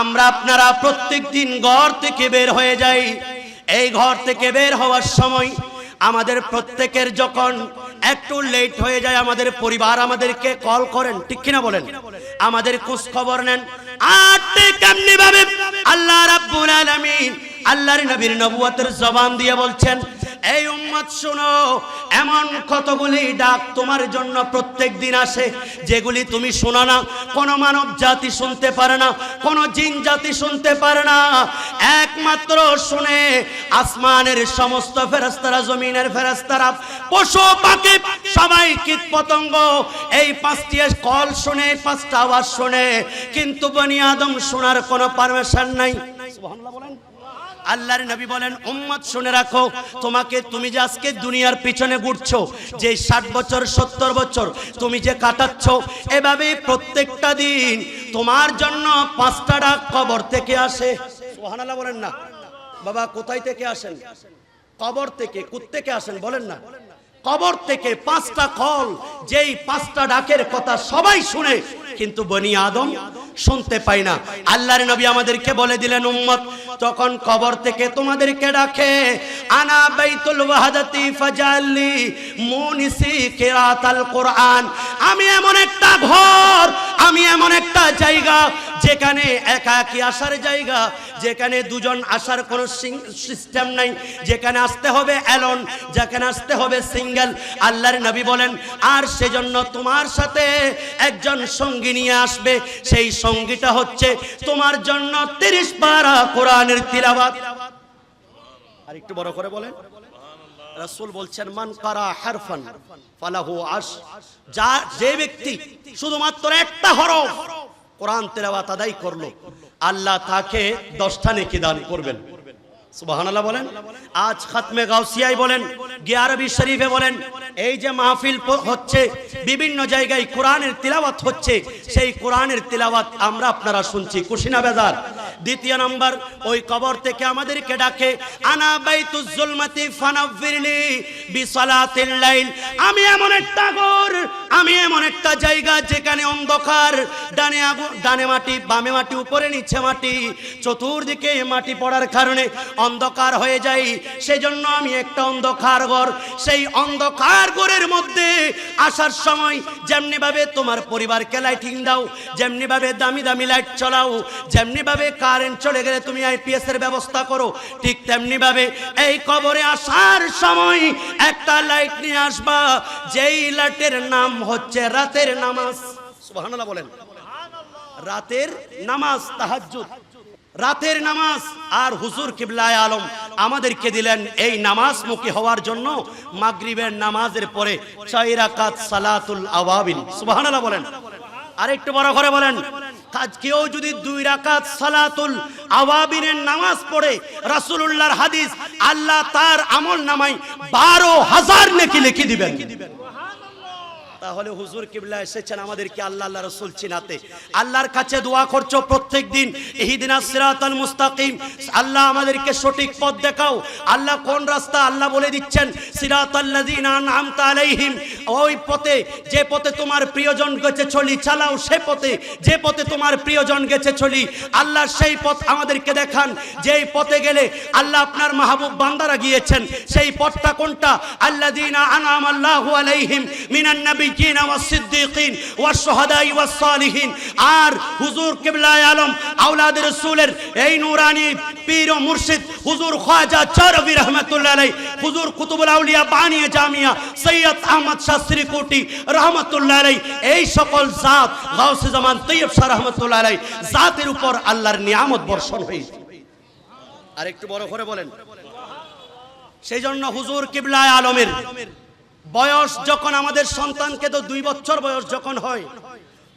আমরা আপনারা প্রত্যেক দিন ঘর থেকে বের হয়ে যাই। এই ঘর থেকে বের হওয়ার সময় আমাদের প্রত্যেকের যখন একটু লেট হয়ে যায়, আমাদের পরিবার আমাদেরকে কল করেন, ঠিক কিনা বলেন? আমাদের খোঁজ খবর নেন। আর ঠিক এমনি ভাবে আল্লাহ রাব্বুল আলামিন, আল্লাহর নবীর নবুয়তের জবান দিয়ে বলছেন এই উম্মত শোনো, এমন কতগুলি ডাক তোমার জন্য প্রত্যেক দিন আসে, যেগুলি তুমি শোনো না। কোন মানব জাতি শুনতে পারে না, কোন জিন জাতি শুনতে পারে না। একমাত্র শুনে আসমানের সমস্ত ফেরেস্তারা জমিনের ফেরেস্তারা পশু, পাখি, সবাই কীট পতঙ্গ, এই পাঁচটি কল শুনে, পাঁচটা আওয়াজ শুনে, কিন্তু বনি আদম শোনার কোনো পারমিশন নাই। বলেন। আল্লাহর নবী বলেন, উম্মত, শুনে রাখো, তোমাকে তুমি যে আজকে দুনিয়ার পিছনে ঘুরছো, যে ষাট বছর, সত্তর বছর তুমি যে কাটাচ্ছ এভাবে প্রত্যেকটা দিন তোমার জন্য পাঁচটা ডাক কবর থেকে আসে। সুবহানাল্লাহ বলেন না। বাবা, কোথায় থেকে আসেন? কবর থেকে থেকে আসেন? বলেন না। কবর থেকে পাঁচটা কল, যেই পাঁচটা ডাকের কথা সবাই শুনে, কিন্তু বনি আদম শুনতে পাই না। আল্লাহর নবী আমাদেরকে বলে দিলেন, উম্মত তখন কবর থেকে তোমাদেরকে ডাকে, আনা বাইতুল ওয়াহাদাতি ফাজাল্লি মুনিসি কিরাতাল কোরআন। আমি এমন একটা ঘর আমি এমন একটা জায়গা যেখানে একা একি আসার জায়গা, যেখানে দুজন আসার কোনো সিস্টেম নাই, যেখানে আসতে হবে অ্যালন যেখানে আসতে হবে সিঙ্গেল আল্লাহর নবী বলেন, আর সেজন্য তোমার সাথে একজন সঙ্গী নিয়ে আসবে। সেই সঙ্গীটা হচ্ছে তোমার জন্য তিরিশ পারা কোরআনের তিলাবাত আর একটু বড় করে বলেন। রাসূল বলছেন, মান কারা হারফান, ফালাহু আশ যা, যে ব্যক্তি শুধুমাত্র একটা হরফ কোরআন তেলাওয়াত আদায় করল, আল্লাহ তাকে দশটা নেকি দান করবেন। সুবহানাল্লাহ বলেন। আজ খাতমে গাউসিয়ায় বলেন গিয়ারবি শরীফে বলেন, এই যে মাহফিল হচ্ছে, বিভিন্ন জায়গায় কোরআনের তিলাওয়াত হচ্ছে, সেই কোরআনের তিলাওয়াত আমরা আপনারা শুনছি। কুশিনা বেদার দ্বিতীয় নম্বর, ওই কবর থেকে আমাদেরকে ডাকে, আনা বাইতুজ জুলমাতি ফানাফিরলি বিসালাতিল লাইল। আমি এমন একটা ঘর আমি এমন একটা জায়গা যেখানে অন্ধকার, ডানে ডানে মাটি, বামে মাটি, উপরে নিচে মাটি, চতুর্দিকে মাটি পড়ার কারণে অন্ধকার হয়ে যায়। সেজন্য আমি একটা অন্ধকার ঘর, সেই অন্ধকার ঘরের মধ্যে আসার সময় যেমনিভাবে তোমার পরিবারকে লাইটিং দাও, যেমনিভাবে দামি দামি লাইট চলাও, যেমনিভাবে কারেন্ট চলে গেলে তুমি আইপিএস এর ব্যবস্থা করো, ঠিক তেমনিভাবে এই কবরে আসার সময় একটা লাইট নিয়ে আসবা, যেই লাইটের নাম হচ্ছে রাতের নামাজ। সুবহানাল্লাহ বলেন। রাতের নামাজ তাহাজ্জুদ। রাতের নামাজ আর হুজুর কিবলায় আলম আমাদেরকে দিলেন এই নামাজ মুখী হওয়ার জন্য মাগরিবের নামাজের পরে ছয় রাকাত সালাতুল আওয়াবিন। সুবহানাল্লাহ বলেন। আর একটু বড় করে বলেন কেউ যদি দুই রাকাত সালাতুল আওয়াবিনের নামাজ পড়ে রাসূলুল্লাহর হাদিস আল্লাহ তার আমল নামাই বারো হাজার নেকি লিখে দিবেন। তাহলে হুজুর কিবলা এসেছেন আমাদেরকে আল্লাহ আল্লাহ রসুল চিনাতে। আল্লাহর কাছে দোয়া করছ প্রত্যেক দিন। ইহিদিনা সিরাতাল মুস্তাকিম। আল্লাহ আমাদেরকে সঠিক পথ দেখাও। আল্লাহ কোন রাস্তা আল্লাহ বলে দিচ্ছেন? সিরাতাল্লাযিনা আনআমতা আলাইহিম। ওই পথে, যে পথে তোমার প্রিয়জন গেছে চলি, চালাও সে পথে। যে পথে তোমার প্রিয়জন গেছে চলি, আল্লাহ সেই পথ আমাদেরকে দেখান। যেই পথে গেলে আল্লাহ আপনার মাহবুব বান্দারা গিয়েছেন। সেই পথটা কোনটা? আল্লাযিনা আনআম আল্লাহু আলাইহিম মিনান সিদ্দিকিন, ওয়াস শুহাদাই সালিহিন। আর হুজুর আলম, আওলাদ রাসূলের এই পীর ও মুর্শিদ হুজুর খাজা রহমাতুল্লাহ হুজুর কুতুবুল আউলিয়া বানিয়া জামিয়া, সৈয়দ আহমদ শাস্ত্রী কোটি রহমাতুল্লাহ এই সকল জাত, গাউসে জামান তৈয়ব শাহ রহমাতুল্লাহ জাতের উপর আল্লাহর নিয়ামত বর্ষণ হয়েছে। আর একটু বড় করে বলেন। সেই জন্য হুজুর কিবলায় আলমের বয়স যখন আমাদের সন্তানকে তো দুই বছর বয়স যখন হয়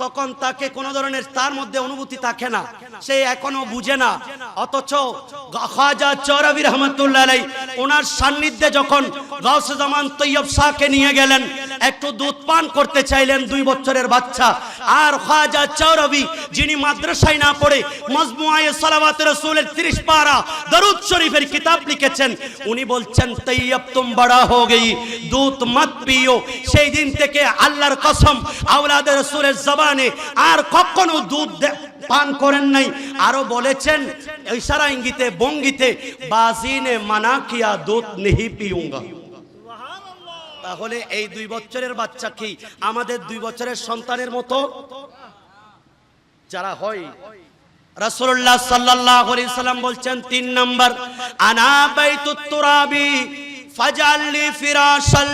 তখন তাকে কোনো ধরনের তার মধ্যে অনুভূতি থাকে না। সে এখনও বুঝে না। অথচ খাজা চৌরাবি রহমতুল্লাহ ওনার সান্নিধ্যে যখন গাউসে জামান তৈয়ব শাহকে নিয়ে গেলেন, একটু দুধ পান করতে চাইলেন দুই বছরের বাচ্চা। আর খাজা চৌরবি যিনি মাদ্রাসায় না পড়ে মজমুআয়ে সালাওয়াত রাসূলের 30 পারা দরুদ শরীফের কিতাব লিখেছেন, উনি বলছেন, তৈয়ব, তুম বড়া হো গই, দুধ মত পিও। সেই দিন থেকে আল্লাহর কসম, আওলাদ রাসূলের জবানে আর কখনো দুধ পান করেন নাই। আরও বলেছেন, ইশারা ইঙ্গিতে, বঙ্গিতে, বাজিনে মানা কিয়া দুধ নেহি পিউঙ্গা। তাহলে এই দুই বছরের বাচ্চা কি আমাদের দুই বছরের সন্তানের মতো? যারা হয়, রাসূলুল্লাহ সাল্লাল্লাহু আলাইহি সাল্লাম বলছেন তিন নাম্বার, আনা বাইতুত তুরাবি ফাজাললি ফিরাশাল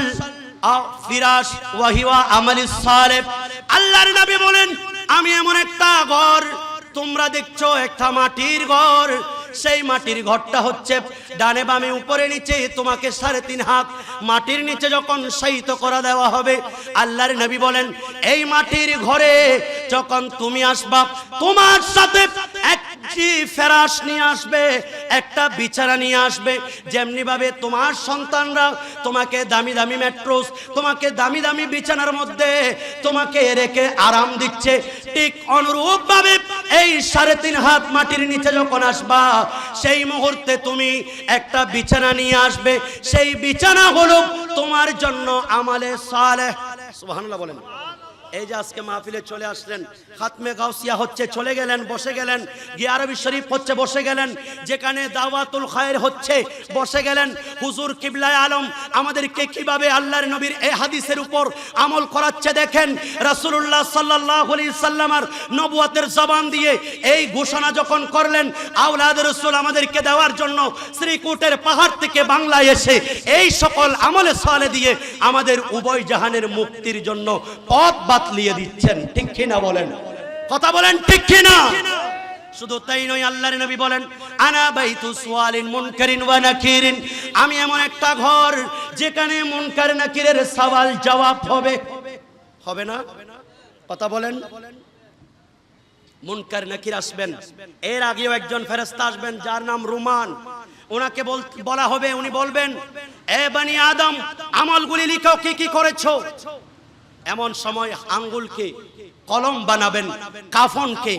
আ ফিরাশ ওয়া হিওয়া আমালিস সালেহ। আল্লাহর নবী বলেন, আমি এমন একটা ঘর, তোমরা দেখছ একটা মাটির ঘর। সেই মাটির ঘরটা হচ্ছে ডানে বামে উপরে নিচে তোমাকে সাড়ে তিন হাত মাটির নিচে যখন সাহিত করা দেওয়া হবে, আল্লাহর নবী বলেন, এই মাটির ঘরে যখন তুমি আসবা, তোমার সাথে একটি ফেরাস নিয়ে আসবে, একটা বিছানা নিয়ে আসবে। যেমনি ভাবে তোমার সন্তানরা তোমাকে দামি দামি মেট্রোস তোমাকে দামি দামি বিছানার মধ্যে তোমাকে রেখে আরাম দিচ্ছে। ঠিক অনুরূপ ভাবে এই সাড়ে তিন হাত মাটির নিচে যখন আসবা, সেই মুহূর্তে তুমি একটা বিছানা নিয়ে আসবে। সেই বিছানা হলো তোমার জন্য আমালে সালেহ। সুবহানাল্লাহ বলেন। এই যে আজকে মাহফিলে চলে আসলেন, খাতমে গাউসিয়া হচ্ছে, চলে গেলেন, বসে গেলেন, গিয়ে আরবি শরীফ হচ্ছে, বসে গেলেন, যেখানে দাওয়াতুল খায়ের হচ্ছে, বসে গেলেন। হুজুর কিবলায় আলম, আমাদেরকে কীভাবে আল্লাহর নবীর এই হাদিসের উপর আমল করাচ্ছে দেখেন? রাসূলুল্লাহ সাল্লাল্লাহু আলাইহি সাল্লামার নবুয়াতের জবান দিয়ে এই ঘোষণা যখন করলেন, আওলাদ রসুল আমাদেরকে দেওয়ার জন্য শ্রীকুটের পাহাড় থেকে বাংলায় এসে এই সকল আমলে সালে দিয়ে আমাদের উভয় জাহানের মুক্তির জন্য পথ বাতলিয়ে দিচ্ছেন ঠিক কিনা বলেন? কথা বলেন ঠিক কিনা? শুধু তাই নয় আল্লাহর নবী বলেন আনা বাইতু সুয়ালিন মুনকারিন ওয়া নাকিরিন। আমি এমন একটা ঘর যেখানে মুনকার নাকিরের সওয়াল জবাব হবে। হবে না? কথা বলেন। মুনকার নাকির আসবেন। এর আগেও একজন ফেরেশতা আসবেন যার নাম রুমান। ওনাকে বল- বলা হবে উনি বলবেন এ বানি আদম আমলগুলি লিখো কি কি করেছ? এমন সময় আঙ্গুলকে কলম বানাবেন, কাফনকে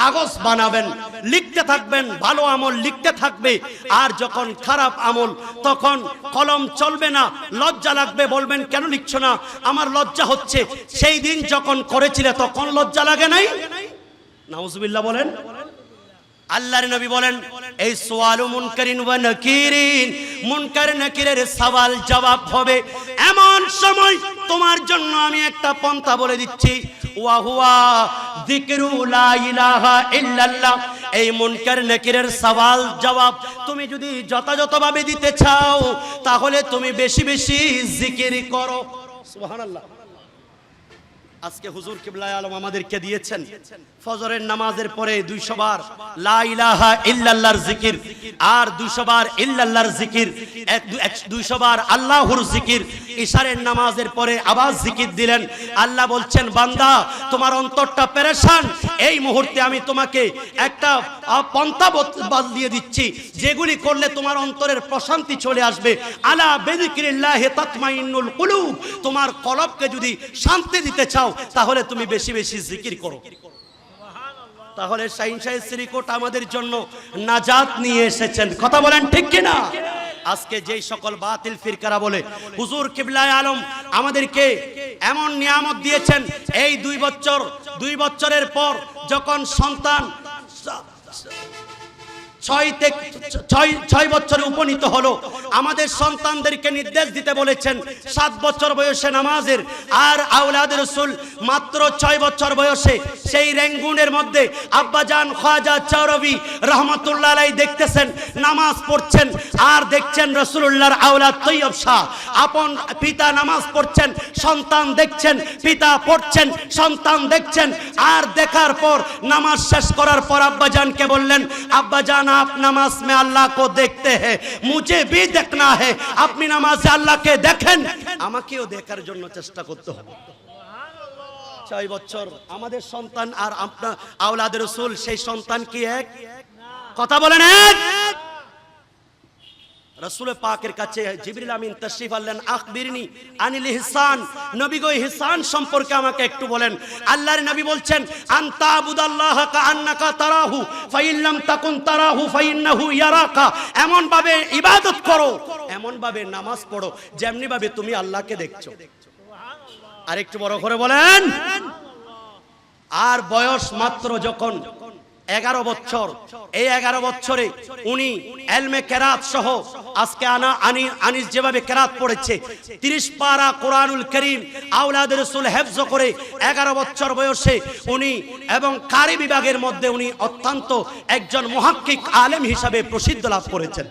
কাগজ বানাবেন, লিখতে থাকবেন, ভালো আমল লিখতে থাকবে। আর যখন খারাপ আমল, তখন কলম চলবে না, লজ্জা লাগবে, বলবেন, কেন লিখছো না? আমার লজ্জা হচ্ছে, সেই দিন যখন করেছিলে তখন লজ্জা লাগে নাই? নাউজুবিল্লাহ বলেন। আল্লাহর নবী বলেন এই সোয়ালু মুনকারিন ওয়া নাকিরিন। মুনকার নাকিরের সওয়াল জবাব হবে এমন সময় তোমার জন্য আমি একটা পন্থা বলে দিচ্ছি। ওয়া হুয়া যিকরু লা ইলাহা ইল্লাল্লাহ। এই মুনকার নাকিরের সওয়াল জবাব তুমি যদি যথাযথভাবে দিতে চাও তাহলে তুমি বেশি বেশি জিকির করো। সুবহানাল্লাহ। আজকে হুজুর কিবলাই আলম আমাদেরকে দিয়েছেন ফজরের নামাজের পরে দুইশো বার লা ইলাহা ইল্লাল্লাহর জিকির আর দুইশো বার ইল্লাল্লাহর জিকির দুইশো বার আল্লাহর জিকির। ইশারের নামাজের পরে আবার জিকির দিলেন। আল্লাহ বলছেন, বান্দা, তোমার অন্তরটা পেরেশান। এই মুহূর্তে আমি তোমাকে একটা পন্থা দিয়ে দিচ্ছি, যেগুলি করলে তোমার অন্তরের প্রশান্তি চলে আসবে। আলা বেদিকিরিল্লাহ তাতমাইন্নুল কুলুব। তোমার কলবকে যদি শান্তি দিতে চাও, তাহলে তুমি বেশি বেশি জিকির করো। তাহলে শাহিন শাহের শ্রীকোট আমাদের জন্য নাজাত নিয়ে এসেছেন। কথা বলেন ঠিক কিনা? আজকে যেই সকল বাতিল ফিরকারা বলে, হুজুর কিবলায় আলম, আমাদেরকে এমন নিয়ামত দিয়েছেন, এই দুই বছর, দুই বছরের পর যখন সন্তান ছয় ছয় ছয় বছরে উপনীত হলো। আমাদের সন্তানদেরকে নির্দেশ দিতে বলেছেন, সাত বছর বয়সে নামাজের। আর আউলাদ রসুল মাত্র ছয় বছর বয়সে সেই রেঙ্গুনের মধ্যে আব্বাজান খাজা চৌরবি রহমতুল্লাহ দেখতেছেন, নামাজ পড়ছেন, আর দেখছেন রসুল্লাহর আউলাদ তৈয়ব শাহ। আপন পিতা নামাজ পড়ছেন, সন্তান দেখছেন, পিতা পড়ছেন, সন্তান দেখছেন, আর দেখার পর নামাজ শেষ করার পর আব্বাজানকে বললেন, আব্বাজান आप नमाज में अल्लाह को देखते हैं मुझे भी देखना है আপনি নামাজে আল্লাহকে দেখেন আমাকেও দেখার জন্য চেষ্টা করতে হবে ছয় বছর আমাদের সন্তান আর আপনার আওলাদের রসুল সেই সন্তান কি এক কথা বলেন এক রসুল পাকের কাছে জিবরিল আমিন তশরিফ আনলেন, আখবিরনি আনিল ইহসান। নবী গো, ইহসান সম্পর্কে আমাকে একটু বলেন। আল্লাহর নবী বলছেন, আনতা আবুদাল্লাহ তারাহু ফাইল্লাম তাকুন তারাহু, ফাইন্নাহু ইয়ারাকা। এমন ভাবে ইবাদত করো এমন ভাবে নামাজ পড়ো যেমনি ভাবে তুমি আল্লাহকে দেখছ। আর একটু বড় করে বলেন, আর বয়স মাত্র যখন এগারো বছর, এই এগারো বছরে উনি এলমে কেরাত সহ আজকে আনা আনি, আনিস যেভাবে কেরাত পড়েছে, তিরিশ পারা কোরআনুল করিম আউলাদ রসুল হেফজ করে এগারো বছর বয়সে উনি এবং কারি বিভাগের মধ্যে উনি অত্যন্ত একজন মহাক্ষিক আলেম হিসাবে প্রসিদ্ধ লাভ করেছেন।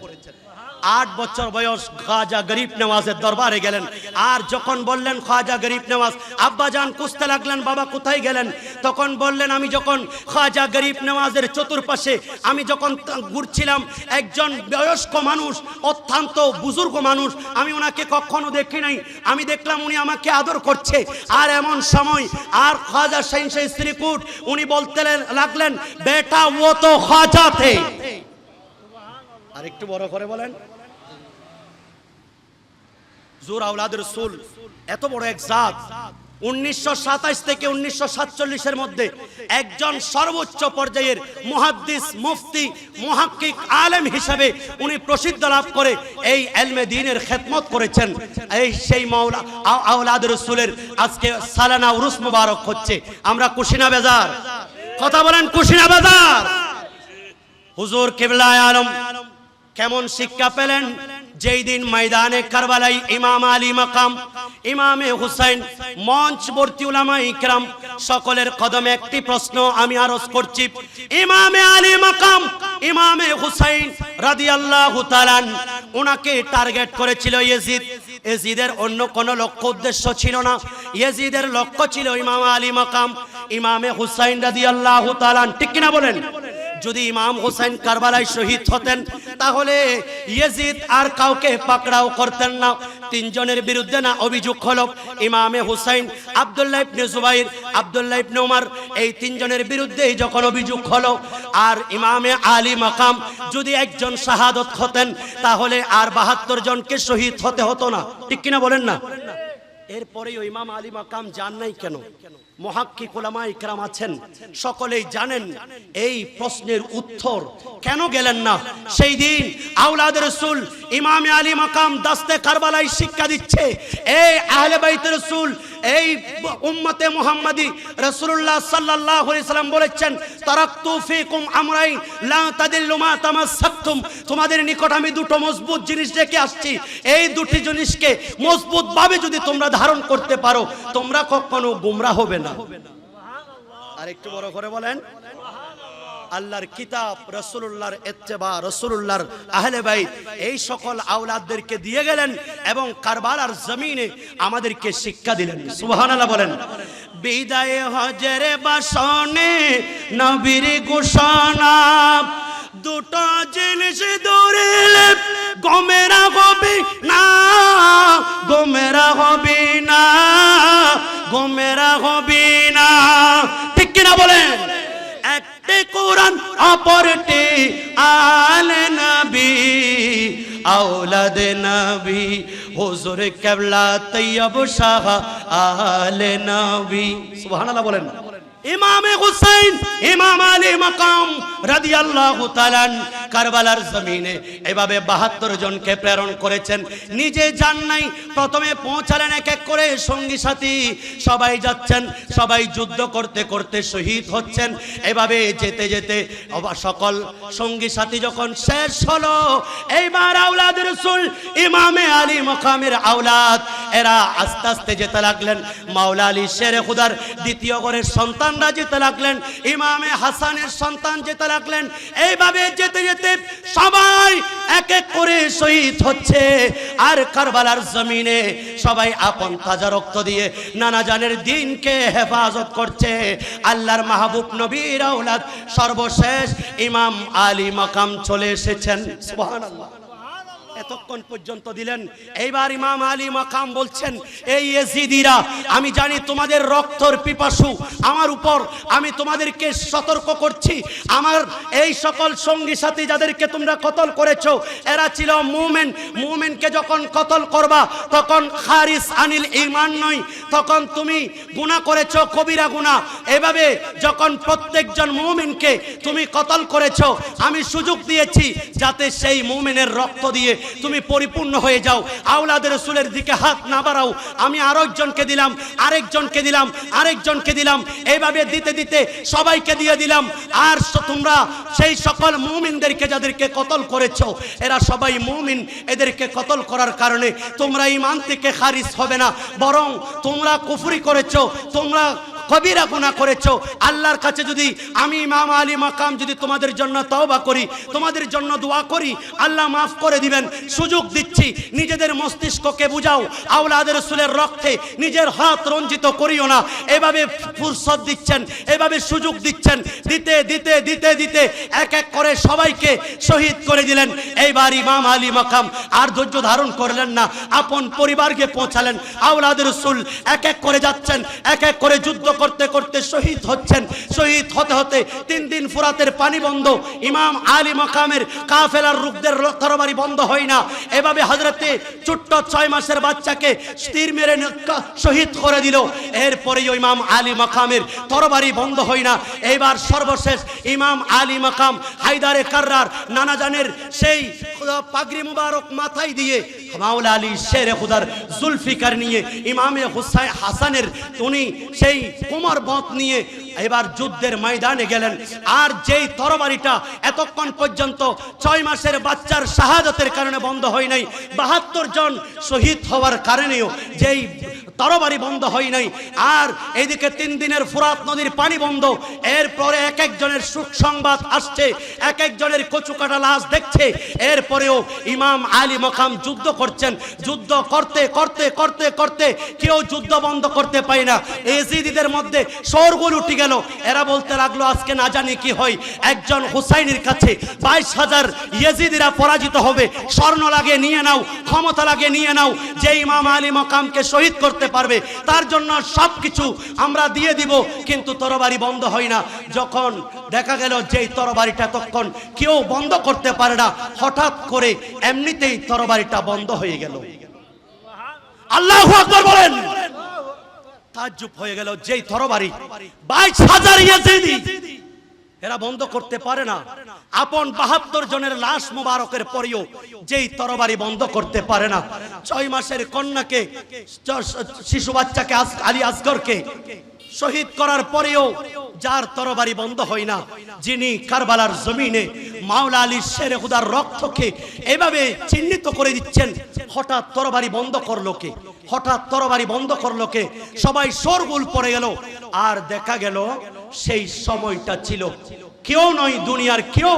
আট বছর বয়স খাজা গরিব নেওয়াজের দরবারে গেলেন। আর যখন বললেন, খাজা গরিব নেওয়াজ আব্বা যান কুস্তে লাগলেন, বাবা কোথায় গেলেন? তখন বললেন, আমি যখন খাজা গরিব নেওয়াজের চতুর্পাশে, আমি যখন ঘুরছিলাম, একজন বয়স্ক মানুষ, অত্যন্ত বুজুর্গ মানুষ, আমি ওনাকে কখনো দেখি নাই। আমি দেখলাম উনি আমাকে আদর করছে। আর এমন সময়, আর খাজা শাহিন শাহ শ্রীকুট উনি বলতে লাগলেন, বেটা, ও তো খাজা থে আর একটু বড় করে বলেন। জোর আউলাদ রসুল, এত বড় এক জাত, উনিশশো থেকে উনিশশো সাতচল্লিশের মধ্যে একজন সর্বোচ্চ পর্যায়ের মুহাদ্দিস, মুফতি, মুহাক্কিক আলেম হিসাবে উনি প্রসিদ্ধ লাভ করে এই এলমে দিনের খেদমত করেছেন। এই সেই মাওলা আওলাদ রসুলের আজকে সালানা উরুস মুবারক হচ্ছে। আমরা কুশিনা বেজার? কথা বলেন কুশিনা বেজার? হুজুর কেবলায় আলম কেমন শিক্ষা পেলেন? যেই দিন ময়দানে কারবালাই ইমাম আলী মাকাম, ইমামে হুসাইন, মঞ্চ ভর্তি উলামা ইকরাম, সকলের কদমে একটি প্রশ্ন আমি আরজ করছি। ইমামে আলী মাকাম, ইমামে হুসাইন রাদিয়াল্লাহু তাআলান ওনাকে টার্গেট করেছিল ইয়েজিদ। ইয়েজিদের অন্য কোনো লক্ষ্য উদ্দেশ্য ছিল না। ইয়েজিদের লক্ষ্য ছিল ইমাম আলী মাকাম, ইমামে হুসাইন রাদিয়াল্লাহু তাআলান ঠিক কিনা বলেন? যদি ইমাম হোসেন কারবালায় শহীদ হতেন, তাহলে ইয়েজিদ আর কাউকে পাকড়াও করতেন না। তিনজনের বিরুদ্ধে না অভিযোগ হলো ইমামে হুসাইন, আব্দুল্লাহ ইবনে জুবাইর, আব্দুল্লাহ ইবনে উমর, এই তিনজনের বিরুদ্ধেই যখন অভিযোগ হলো। আর ইমামে আলী মাকাম যদি একজন শাহাদত হতেন, তাহলে আর বাহাত্তর জনকে শহীদ হতে হতো না। ঠিক কিনা বলেন না? এরপরেও ইমাম আলী মাকাম যান নাই কেন? মহাক্কি কোলামা ইকরাম আছেন, সকলেই জানেন এই প্রশ্নের উত্তর। কেন গেলেন না? সেই দিন আউলাদ রসুল ইমামে আলী মাকাম দাস্তে কারবালাই শিক্ষা দিচ্ছে, এই আহলে বাইত রসুল, এই উম্মতে মুহাম্মাদি রাসূলুল্লাহ সাল্লাল্লাহু আলাইহি সাল্লাম বলেছেন, তারাকতু ফীকুম আমরাইন, লা তাদিল্লু মা তামাসসাকতুম তোমাদের নিকট আমি দুটো মজবুত জিনিস রেখে আসছি। এই দুটি জিনিসকে মজবুত ভাবে যদি তোমরা ধারণ করতে পারো, তোমরা কখনো গুমরা হবে না। আর একটু বড় করে বলেন আল্লাহর কিতাব রসুল্লাহর এত্তেবা রসুল্লাহর আহলে ভাই এই সকল আওলাদদেরকে দিয়ে গেলেন এবং কারবালার জমিনে আমাদেরকে শিক্ষা দিলেন। সুবহানাল্লাহ বলেন বিদায় হজের বাসনে নবীর ঘোষণা দুটো জিনিস দৌড়েলে গমেরা হবে না, গমেরা হবে না, গমেরা হবে না। ঠিক কিনা বলেন? একটি কোরআন অপরটি আলে নবী, আওলাদ নবী, হুজুর কেবলা তৈয়ব শাহ আলে নবী। সুবহানাল্লাহ বলেন। ইমামে হুসাইন, ইমাম আলী মাকাম রাদিয়াল্লাহু তাআলা কারবালার জমিনে এভাবে 72 জনকে প্রেরণ করেছেন। নিজে যান নাই, প্রথমে পৌঁছালেন এক এক করে সঙ্গী সাথী। সবাই যাচ্ছেন, সবাই যুদ্ধ করতে করতে শহীদ হচ্ছেন। এভাবে যেতে যেতে সকল সঙ্গী সাথী যখন শেষ হলো, এইবার আওলাদ রসুল, ইমামে আলী মকামের আওলাদ, এরা আস্তে আস্তে যেতে লাগলেন। মাওলা আলী শেরে খুদার দ্বিতীয় ঘরের সন্তানরা যেতে লাগলেন, ইমামে হাসানের সন্তান যেতে লাগলেন, এইভাবে যেতে যেতে সবাই এক এক করে শহীদ হচ্ছে। আর কারবালার জমিনে সবাই আপন তাজা রক্ত দিয়ে নানা জানের দিনকে হেফাজত করছে। আল্লাহর মাহবুব নবীর সর্বশেষ ইমাম আলী মাকাম চলে এসেছেন। সুবহানাল্লাহ। এতক্ষণ পর্যন্ত দিলেন। এইবার ইমাম আলী মাকাম বলছেন, এই এজিদিরা আমি জানি তোমাদের রক্তর পিপাসু। আমার উপর আমি তোমাদেরকে সতর্ক করছি। আমার এই সকল সঙ্গী সাথী যাদেরকে তোমরা কতল করেছ, এরা ছিল মুমেন। মুমেনকে যখন কতল করবা, তখন খারিস আনিল ইমান নয়। তখন তুমি গুনাহ করেছ, কবিরা গুনাহ। এভাবে যখন প্রত্যেকজন মুমিনকে তুমি কতল করেছ, আমি সুযোগ দিয়েছি যাতে সেই মুমিনের রক্ত দিয়ে তুমি পরিপূর্ণ হয়ে যাও। আওলাদের রসুলের দিকে হাত না বাড়াও। আমি আরেকজনকে দিলাম আরেকজনকে দিলাম আরেকজনকে দিলাম। এইভাবে দিতে দিতে সবাইকে দিয়ে দিলাম। আর তোমরা সেই সকল মুমিনদেরকে যাদেরকে কতল করেছ, এরা সবাই মুমিন। এদেরকে কতল করার কারণে তোমরা ইমান থেকে খারিজ হবে না। বরং তোমরা কুফুরি করেছ, তোমরা কবিরা গুনাহ করেছ, আল্লাহর কাছে যদি আমি ইমাম আলী মাকাম যদি তোমাদের জন্য তওবা করি, তোমাদের জন্য দোয়া করি, আল্লাহ মাফ করে দিবেন। সুযোগ দিচ্ছি, নিজেদের মস্তিষ্ককে বুঝাও আওলাদের রসুলের রক্তে নিজের হাত রঞ্জিত করিও না। এভাবে ফুরসত দিচ্ছেন, এভাবে সুযোগ দিচ্ছেন, দিতে দিতে দিতে দিতে এক এক করে সবাইকে শহীদ করে দিলেন। এইবার ইমাম আলী মাকাম আর ধৈর্য ধারণ করলেন না, আপন পরিবারকে পৌঁছালেন। আওলাদের রসুল এক এক করে যাচ্ছেন, এক এক করে যুদ্ধ করতে করতে শহীদ হচ্ছেন। শহীদ হতে হতে তিন দিন ফুরাতের পানি বন্ধ। ইমাম আলী মাকামের কাফেলার রুকদের তরবারি বন্ধ হয় না। এভাবে হজরতে ছোট্ট ছয় মাসের বাচ্চাকে তীর মেরে শহীদ করে দিল। এরপরেই ইমাম আলী মাকামের তরবারি বন্ধ হয় না। এবার সর্বশেষ ইমাম আলী মাকাম হায়দারে কার্রার নানাজানের সেই পাগড়ি মুবারক মাথায় দিয়ে মাওলা আলী শেরে খুদার জুলফিকার নিয়ে ইমামে হুসাইন হাসানের উনি সেই কোমর বত নিয়ে এবার যুদ্ধের ময়দানে গেলেন। আর যেই তরবারিটা এতক্ষণ পর্যন্ত ছয় মাসের বাচ্চার শাহাদতের কারণে বন্ধ হয় নাই, বাহাত্তর জন শহীদ হওয়ার কারণেও যেই তরবারি বন্ধ হয় নাই। আর এইদিকে তিন দিনের ফুরাত নদীর পানি বন্ধ। এরপরে এক একজনের সুখ সংবাদ আসছে, এক একজনের কচু কাটা লাশ দেখছে। এরপরেও ইমাম আলী মকাম যুদ্ধ করছেন। যুদ্ধ করতে করতে করতে করতে কেউ যুদ্ধ বন্ধ করতে পায় না। এজিদিদের মধ্যে শোরগোল উঠে গেল। এরা বলতে লাগল, আজকে না জানি কি হয়। একজন হুসাইনের কাছে বাইশ হাজার ইয়েজিদিরা পরাজিত হবে। স্বর্ণ লাগে নিয়ে নাও, ক্ষমতা লাগে নিয়ে নাও। যে ইমাম আলী মকামকে শহীদ করতে পারবে, তার জন্য সব কিছু আমরা দিয়ে দিব, কিন্তু তরবারি বন্ধ হয় না। যখন দেখা গেল যেই তরবারিটা তখন কেউ বন্ধ করতে পারে না, হঠাৎ করে এমনিতেই তরবারিটা বন্ধ হয়ে গেল। আল্লাহ আকবর বলেন। তাজ্জুব হয়ে গেল যেই তরবারি। বাইশ হাজার ইয়াজিদি। এরা বন্ধ করতে পারে না। আপন বাহাত্তর জনের লাশ মুবারকের পরেও যেই তরবারি বন্ধ করতে পারে না। ছয় মাসের কন্যাকে শিশু বাচ্চাকে আলী আসগরকে শহীদ করার পরেও যার তরবারি বন্ধ হয় না, যিনি কারবালার জমিনে মাওলা আলী শেরে খুদার রক্তকে এভাবে চিহ্নিত করে দিচ্ছেন, হঠাৎ তরবারি বন্ধ করল কে? হঠাৎ তরবারি বন্ধ করল কে? সবাই শোরগুল পড়ে গেল, আর দেখা গেল সেই সময়টা ছিল। কেউ নয় দুনিয়ার কেউ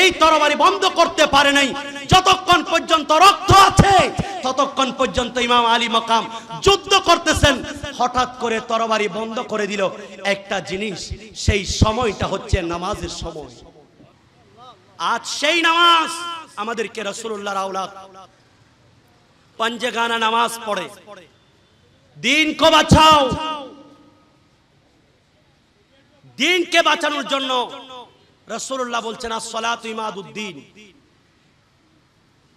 এই তরবারি বন্ধ করতে পারে নাই। যতক্ষণ পর্যন্ত রক্ত আছে, ততক্ষণ পর্যন্ত ইমাম আলী মকাম যুদ্ধ করতেছেন। হঠাৎ করে তরবারি বন্ধ করে দিল। একটা জিনিস, সেই সময়টা হচ্ছে নামাজের সময়। আজ সেই নামাজ আমাদেরকে রসুল্লাহ আওলাদ পঞ্জগানা নামাজ পড়ে। দিন কো বাঁচাও। দিনকে বাঁচানোর জন্য রসুল্লাহ বলছেন আসলাত ইমাদুদ্দিন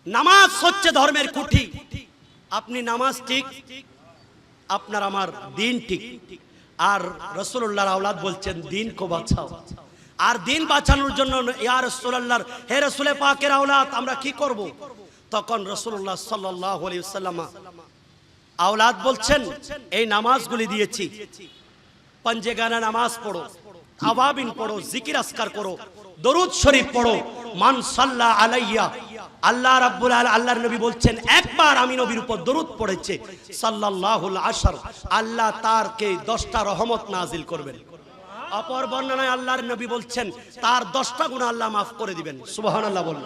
নামাজ হচ্ছে ধর্মের কুঠি। আপনি নামাজ ঠিক, আপনার আমার দিন ঠিক। আর রসুল্লাহর আওলাদ বলছেন দিন কো বাঁচাও। আর দিন বাঁচানোর জন্য ইয়া রসুল্লাহর হে রসুলে পাকের আওলাদ, আমরা কি করব? তখন রসুল্লাহ সাল্লাহ আওলাদ বলছেন, এই নামাজগুলি দিয়েছি। পঞ্জেগানা নামাজ পড়ো। আবাবিন পড়ো, জিকির আসকার করো, দরুদ শরীফ পড়ো, মান সাল্লাহ আলাইয়া, আল্লাহ রাব্বুল আল আল্লাহর নবী বলছেন, একবার আমি নবীর উপর দরুদ পড়েছে, সাল্লাল্লাহুল আশর, আল্লাহ তারকে দশটা রহমত নাজিল করবেন। অপর বর্ণনায় আল্লাহর নবী বলছেন, তার দশটা গুণ আল্লাহ মাফ করে দিবেন। সুবহানাল্লাহ বলুন।